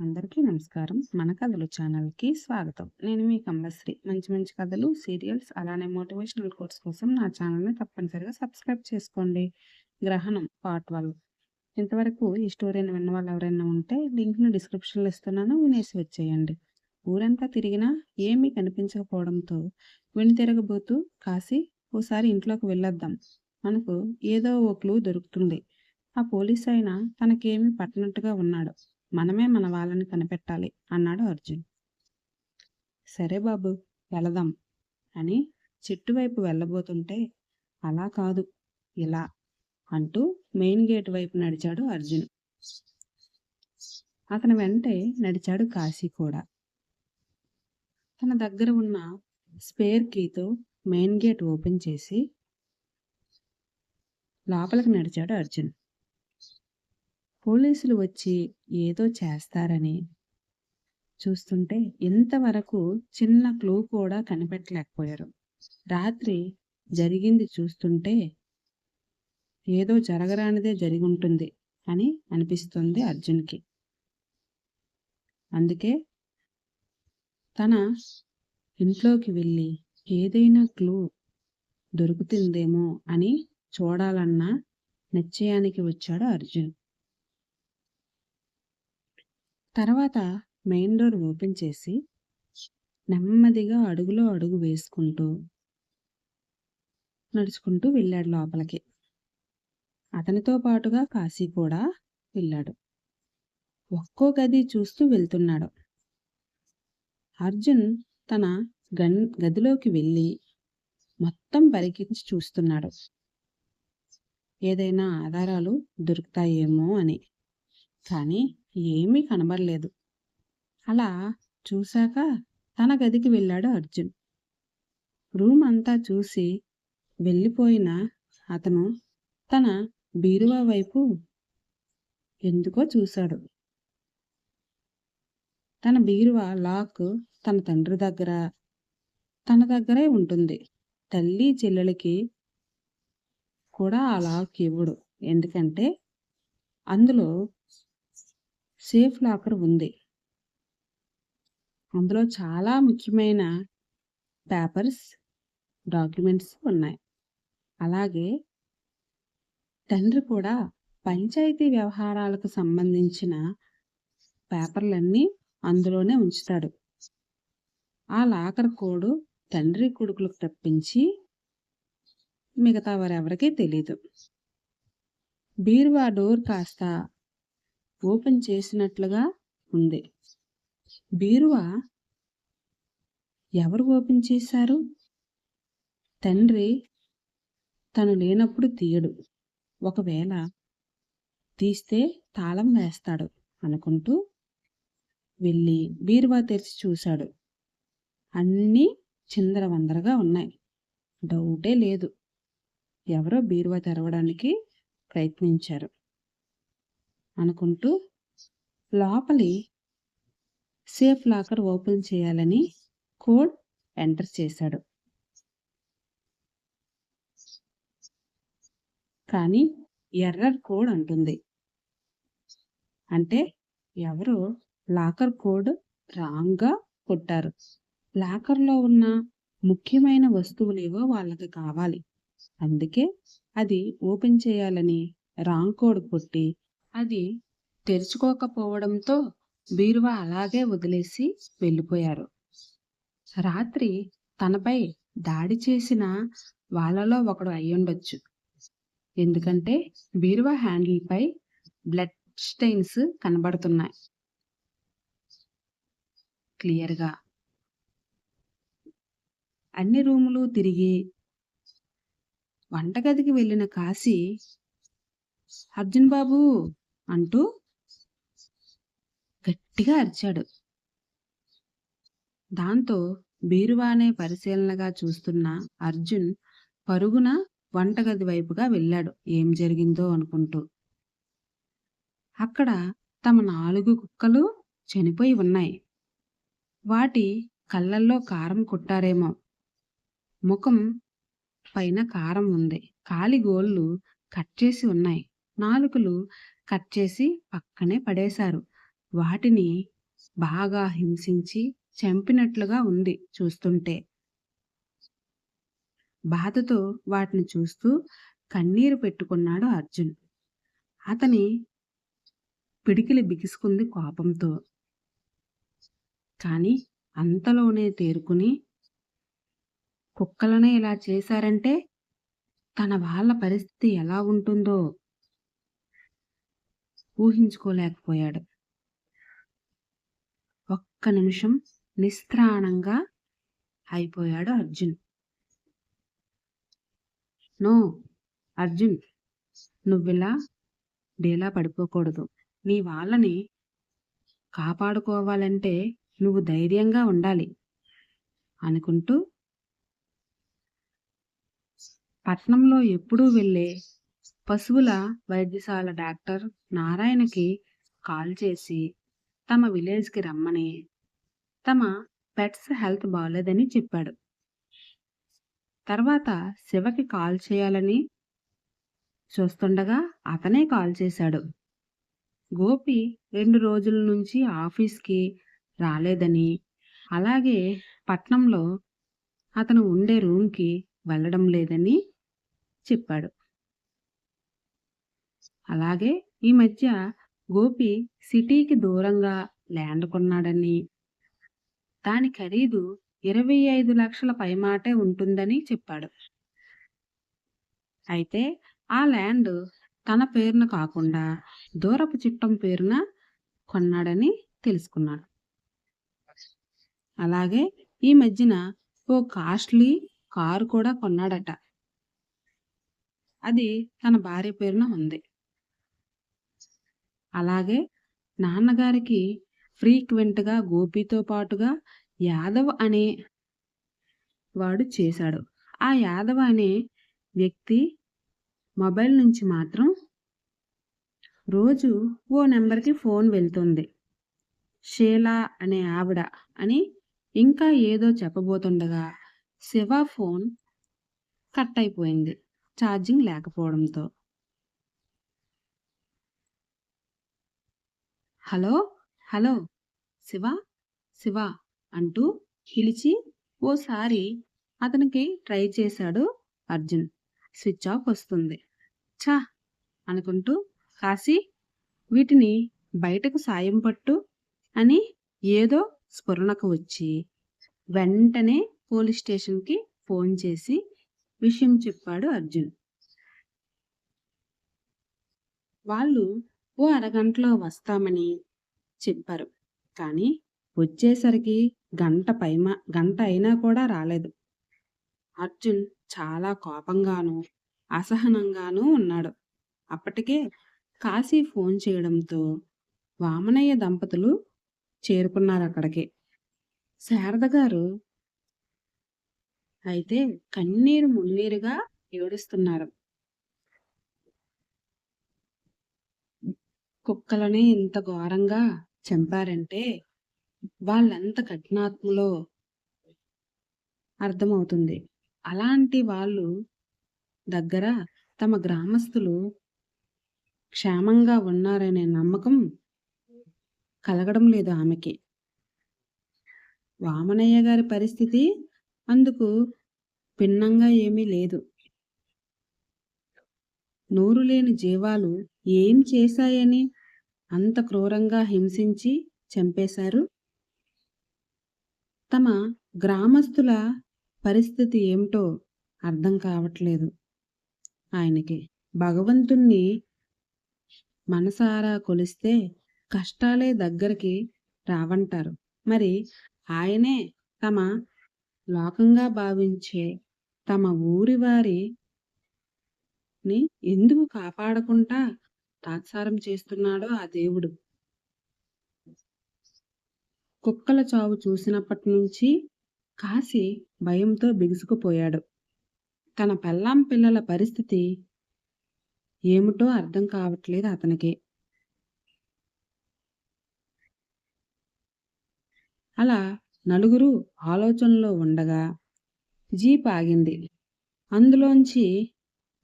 అందరికీ నమస్కారం. మన కథలు ఛానల్కి స్వాగతం. నేను మీ కమలశ్రీ మంచి మంచి కథలు సీరియల్స్ అలానే మోటివేషనల్ కోర్స్ కోసం నా ఛానల్ని తప్పనిసరిగా సబ్స్క్రైబ్ చేసుకోండి. గ్రహణం పార్ట్ వన్. ఇంతవరకు ఈ స్టోరీని విన్న వాళ్ళు ఎవరైనా ఉంటే లింక్ని డిస్క్రిప్షన్లో ఇస్తున్నాను. వినేసి వచ్చేయండి. ఊరంతా తిరిగినా ఏమీ కనిపించకపోవడంతో విని తిరగబోతూ కాసి ఓసారి ఇంట్లోకి వెళ్ళొద్దాం. మనకు ఏదో ఓ క్లూ దొరుకుతుంది. ఆ పోలీస్ అయినా తనకేమీ పట్టినట్టుగా ఉన్నాడు. మనమే మన వాళ్ళని కనిపెట్టాలి అన్నాడు అర్జున్. సరే బాబు వెళదాం అని చెట్టు వైపు వెళ్ళబోతుంటే అలా కాదు ఇలా అంటూ మెయిన్ గేట్ వైపు నడిచాడు అర్జున్. అతని వెంటే నడిచాడు కాశీ కూడా. తన దగ్గర ఉన్న స్పేర్ కీతో మెయిన్ గేట్ ఓపెన్ చేసి లోపలికి నడిచాడు అర్జున్. పోలీసులు వచ్చి ఏదో చేస్తారని చూస్తుంటే ఇంతవరకు చిన్న క్లూ కూడా కనిపెట్టలేకపోయారు. రాత్రి జరిగింది చూస్తుంటే ఏదో జరగరానిదే జరిగి ఉంటుంది అని అనిపిస్తుంది అర్జున్కి. అందుకే తన ఇంట్లోకి వెళ్ళి ఏదైనా క్లూ దొరుకుతుందేమో అని చూడాలన్న నిశ్చయానికి వచ్చాడు అర్జున్. తర్వాత మెయిన్ డోర్ ఓపెన్ చేసి నెమ్మదిగా అడుగులో అడుగు వేసుకుంటూ నడుచుకుంటూ వెళ్ళాడు లోపలికి. అతనితో పాటుగా కాశీ కూడా వెళ్ళాడు. ఒక్కో గది చూస్తూ వెళ్తున్నాడు. అర్జున్ తన గన్ గదిలోకి వెళ్ళి మొత్తం పరికించి చూస్తున్నాడు. ఏదైనా ఆధారాలు దొరుకుతాయేమో అని. కానీ ఏమీ కనబడలేదు. అలా చూశాక తన గదికి వెళ్ళాడు అర్జున్. రూమ్ అంతా చూసి వెళ్ళిపోయిన అతను తన బీరువా వైపు ఎందుకో చూశాడు. తన బీరువా లాక్ తన తండ్రి దగ్గర తన దగ్గరే ఉంటుంది. తల్లి చెల్లెలకి కూడా ఆ లాక్ ఇవ్వడు. ఎందుకంటే అందులో సేఫ్ లాకర్ ఉంది. అందులో చాలా ముఖ్యమైన పేపర్స్ డాక్యుమెంట్స్ ఉన్నాయి. అలాగే తండ్రి కూడా పంచాయతీ వ్యవహారాలకు సంబంధించిన పేపర్లన్నీ అందులోనే ఉంచుతాడు. ఆ లాకర్ కోడ్ తండ్రి కొడుకులకు తప్పించి మిగతా వారెవరికీ తెలీదు. బీరువా డోర్ కాస్త ఓపెన్ చేసినట్లుగా ఉంది. బీరువా ఎవరు ఓపెన్ చేశారు? తండ్రి తను లేనప్పుడు తీయడు. ఒకవేళ తీస్తే తాళం వేస్తాడు అనుకుంటూ వెళ్ళి బీరువా తెరిచి చూశాడు. అన్నీ చిందరవందరగా ఉన్నాయి. డౌటే లేదు. ఎవరో బీరువా తెరవడానికి ప్రయత్నించారు. అనుకుంటూ లోపలి సేఫ్ లాకర్ ఓపెన్ చేయాలని కోడ్ ఎంటర్ చేశాడు. కానీ ఎర్రర్ కోడ్ అంటుంది. అంటే ఎవరు లాకర్ కోడ్ రాంగ్గా కొట్టారు. లాకర్లో ఉన్న ముఖ్యమైన వస్తువులేవో వాళ్ళకి కావాలి. అందుకే అది ఓపెన్ చేయాలని రాంగ్ కోడ్ కొట్టి అది తెరుచుకోకపోవడంతో బీరువా అలాగే వదిలేసి వెళ్ళిపోయారు. రాత్రి తనపై దాడి చేసిన వాళ్ళలో ఒకడు అయ్యుండొచ్చు. ఎందుకంటే బీరువా హ్యాండిల్పై బ్లడ్ స్టెయిన్స్ కనబడుతున్నాయి. క్లియర్గా. అన్ని రూములు తిరిగి వంటగదికి వెళ్ళిన కాశీ అర్జున్ బాబు! అంటూ గట్టిగా అరిచాడు. దాంతో బీరువానే పరిశీలనగా చూస్తున్న అర్జున్ పరుగున వంటగది వైపుగా వెళ్ళాడు. ఏం జరిగిందో అనుకుంటూ. అక్కడ తమ నాలుగు కుక్కలు చనిపోయి ఉన్నాయి. వాటి కళ్ళల్లో కారం కొట్టారేమో. ముఖం పైన కారం ఉంది. కాలి గోళ్ళు కట్ చేసి ఉన్నాయి. నాలుకలు కట్ చేసి పక్కనే పడేశారు. వాటిని బాగా హింసించి చంపినట్లుగా ఉంది చూస్తుంటే. బాధతో వాటిని చూస్తూ కన్నీరు పెట్టుకున్నాడు అర్జున్. అతని పిడికిలి బిగుసుకుంది కోపంతో. కానీ అంతలోనే తేరుకుని కుక్కలనే ఇలా చేశారంటే తన వాళ్ళ పరిస్థితి ఎలా ఉంటుందో ఊహించుకోలేకపోయాడు. ఒక్క నిమిషం నిస్త్రాణంగా అయిపోయాడు అర్జున్. నో అర్జున్ నువ్విలా డేలా పడిపోకూడదు. నీ వాళ్ళని కాపాడుకోవాలంటే నువ్వు ధైర్యంగా ఉండాలి అనుకుంటూ పట్నంలో ఎప్పుడూ వెళ్ళే పశువుల వైద్యశాల డాక్టర్ నారాయణకి కాల్ చేసి తమ విలేజ్కి రమ్మని తమ పెట్స్ హెల్త్ బాగాలేదని చెప్పాడు. తర్వాత శివకి కాల్ చేయాలని చూస్తుండగా అతనే కాల్ చేశాడు. గోపి రెండు రోజుల నుంచి ఆఫీస్కి రాలేదని అలాగే పట్నంలో అతను ఉండే రూమ్కి వెళ్ళడం లేదని చెప్పాడు. అలాగే ఈ మధ్య గోపి సిటీకి దూరంగా ల్యాండ్ కొన్నాడని. దాని ఖరీదు ఇరవై ఐదు లక్షల పైమాటే ఉంటుందని చెప్పాడు. అయితే ఆ ల్యాండ్ తన పేరున కాకుండా దూరపు చుట్టం పేరున కొన్నాడని తెలుసుకున్నాడు. అలాగే ఈ మధ్యన ఓ కాస్ట్లీ కారు కూడా కొన్నాడట. అది తన భార్య పేరున ఉంది. అలాగే నాన్నగారికి ఫ్రీక్వెంట్గా గోపితో పాటుగా యాదవ్ అనే వాడు చేశాడు. ఆ యాదవ్ అనే వ్యక్తి మొబైల్ నుంచి మాత్రం రోజు ఓ నెంబర్కి ఫోన్ వెళ్తుంది. షేలా అనే ఆవిడ అని ఇంకా ఏదో చెప్పబోతుండగా శివ ఫోన్ కట్ అయిపోయింది. ఛార్జింగ్ లేకపోవడంతో. హలో హలో శివ శివ అంటూ పిలిచి ఓసారి అతనికి ట్రై చేశాడు అర్జున్. స్విచ్ ఆఫ్ వస్తుంది. ఛా! అనుకుంటూ కాశీ వీటిని బయటకు సాయం పట్టు అని ఏదో స్ఫురణకు వచ్చి వెంటనే పోలీస్ స్టేషన్కి ఫోన్ చేసి విషయం చెప్పాడు అర్జున్. వాళ్ళు ఓ అరగంటలో వస్తామని చెప్పారు. కానీ వచ్చేసరికి గంట పైమ గంట అయినా కూడా రాలేదు. అర్జున్ చాలా కోపంగాను అసహనంగానూ ఉన్నాడు. అప్పటికే కాశీ ఫోన్ చేయడంతో వామనయ్య దంపతులు చేరుకున్నారు అక్కడికి. శారద గారు అయితే కన్నీరు మున్నీరుగా ఏడుస్తున్నారు. కుక్కలని ఇంత ఘోరంగా చంపారంటే వాళ్ళెంత కఠినాత్మలో అర్థమవుతుంది? అలాంటి వాళ్ళు దగ్గర తమ గ్రామస్తులు క్షేమంగా ఉన్నారనే నమ్మకం కలగడం లేదు ఆమెకి. వామనయ్య గారి పరిస్థితి అందుకు భిన్నంగా ఏమీ లేదు. నోరు లేని జీవాలు ఏం చేశాయని అంత క్రూరంగా హింసించి చంపేశారు? తమ గ్రామస్తుల పరిస్థితి ఏమిటో అర్థం కావట్లేదు ఆయనకి. భగవంతుణ్ణి మనసారా కొలిస్తే కష్టాలే దగ్గరికి రావంటారు. మరి ఆయనే తమ లోకంగా భావించే తమ ఊరి వారి ని ఎందుకు కాపాడకుండా తాత్సారం చేస్తున్నాడో ఆ దేవుడు. కుక్కల చావు చూసినప్పటి నుంచి కాసి భయంతో బిగుసుకుపోయాడు. తన పెళ్ళాం పిల్లల పరిస్థితి ఏమిటో అర్థం కావట్లేదు అతనికి. అలా నలుగురు ఆలోచనలో ఉండగా జీప్ ఆగింది. అందులోంచి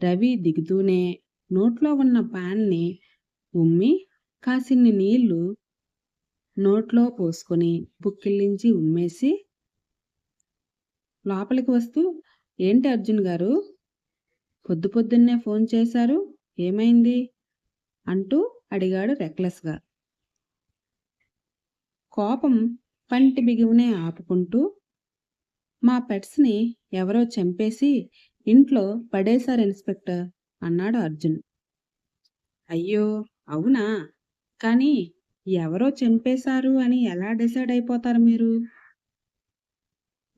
రవి దిగుతూనే నోట్లో ఉన్న పాన్ని ఉమ్మి కాసిన్ని నీళ్ళు నోట్లో పోసుకొని పుక్కిలించి ఉమ్మేసి లోపలికి వస్తూ ఏంటి అర్జున్ గారు? పొద్దు పొద్దున్నే ఫోన్ చేశారు? ఏమైంది? అంటూ అడిగాడు రెక్లెస్గా. కోపం పంటి బిగువునే ఆపుకుంటూ మా పెట్స్ని ఎవరో చంపేసి ఇంట్లో పడేశారు ఇన్స్పెక్టర్ అన్నాడు అర్జున్. అయ్యో అవునా? కానీ ఎవరో చంపేశారు అని ఎలా డిసైడ్ అయిపోతారు మీరు?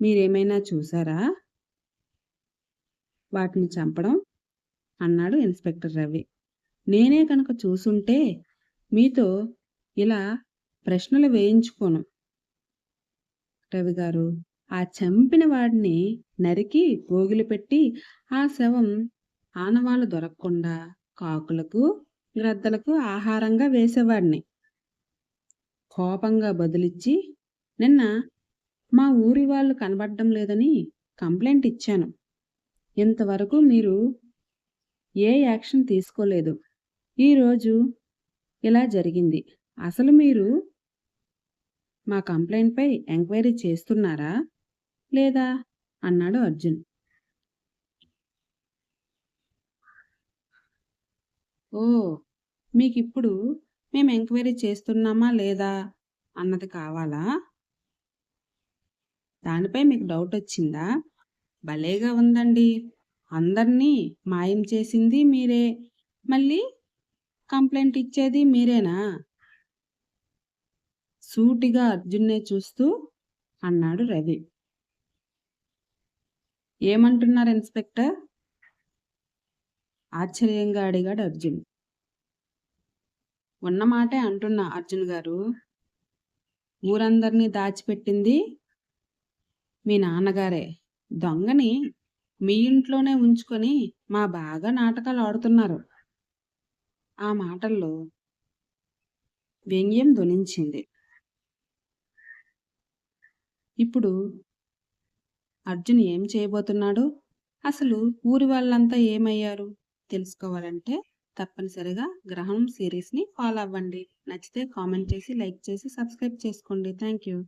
మీరేమైనా చూసారా? వాటిని చంపడం అన్నాడు ఇన్స్పెక్టర్ రవి. నేనే కనుక చూసుంటే మీతో ఇలా ప్రశ్నలు వేయించుకోను. రవి గారు ఆ చంపిన వాడిని నరికి పోగులు పెట్టి ఆ శవం ఆనవాళ్ళు దొరకకుండా కాకులకు గ్రద్దలకు ఆహారంగా వేసేవాడిని. కోపంగా బదులిచ్చి నిన్న మా ఊరి వాళ్ళు కనబడడం లేదని కంప్లైంట్ ఇచ్చాను. ఇంతవరకు మీరు ఏ యాక్షన్ తీసుకోలేదు. ఈరోజు ఇలా జరిగింది. అసలు మీరు మా కంప్లైంట్పై ఎంక్వైరీ చేస్తున్నారా? లేదా? అన్నాడు అర్జున్. ఓ మీకిప్పుడు మేము ఎంక్వైరీ చేస్తున్నామా లేదా? అన్నది కావాలా? దానిపై మీకు డౌట్ వచ్చిందా? భలేగా ఉందండి. అందరినీ మాయం చేసింది మీరే. మళ్ళీ కంప్లైంట్ ఇచ్చేది మీరేనా? సూటిగా అర్జున్నే చూస్తూ అన్నాడు రవి. ఏమంటున్నారు ఇన్స్పెక్టర్? ఆశ్చర్యంగా అడిగాడు అర్జున్. ఉన్నమాటే అంటున్నా అర్జున్ గారు. ఊరందరినీ దాచిపెట్టింది మీ నాన్నగారే. దొంగని మీ ఇంట్లోనే ఉంచుకొని మా బాగా నాటకాలు ఆడుతున్నారు. ఆ మాటల్లో వ్యంగ్యం ధ్వనించింది. ఇప్పుడు అర్జున్ ఏం చేయబోతున్నాడు? అసలు ఊరి వాళ్ళంతా ఏమయ్యారు? తెలుసుకోవాలంటే తప్పనిసరిగా గ్రహణం సిరీస్ని ఫాలో అవ్వండి. నచ్చితే కామెంట్ చేసి లైక్ చేసి సబ్స్క్రైబ్ చేసుకోండి. Thank you.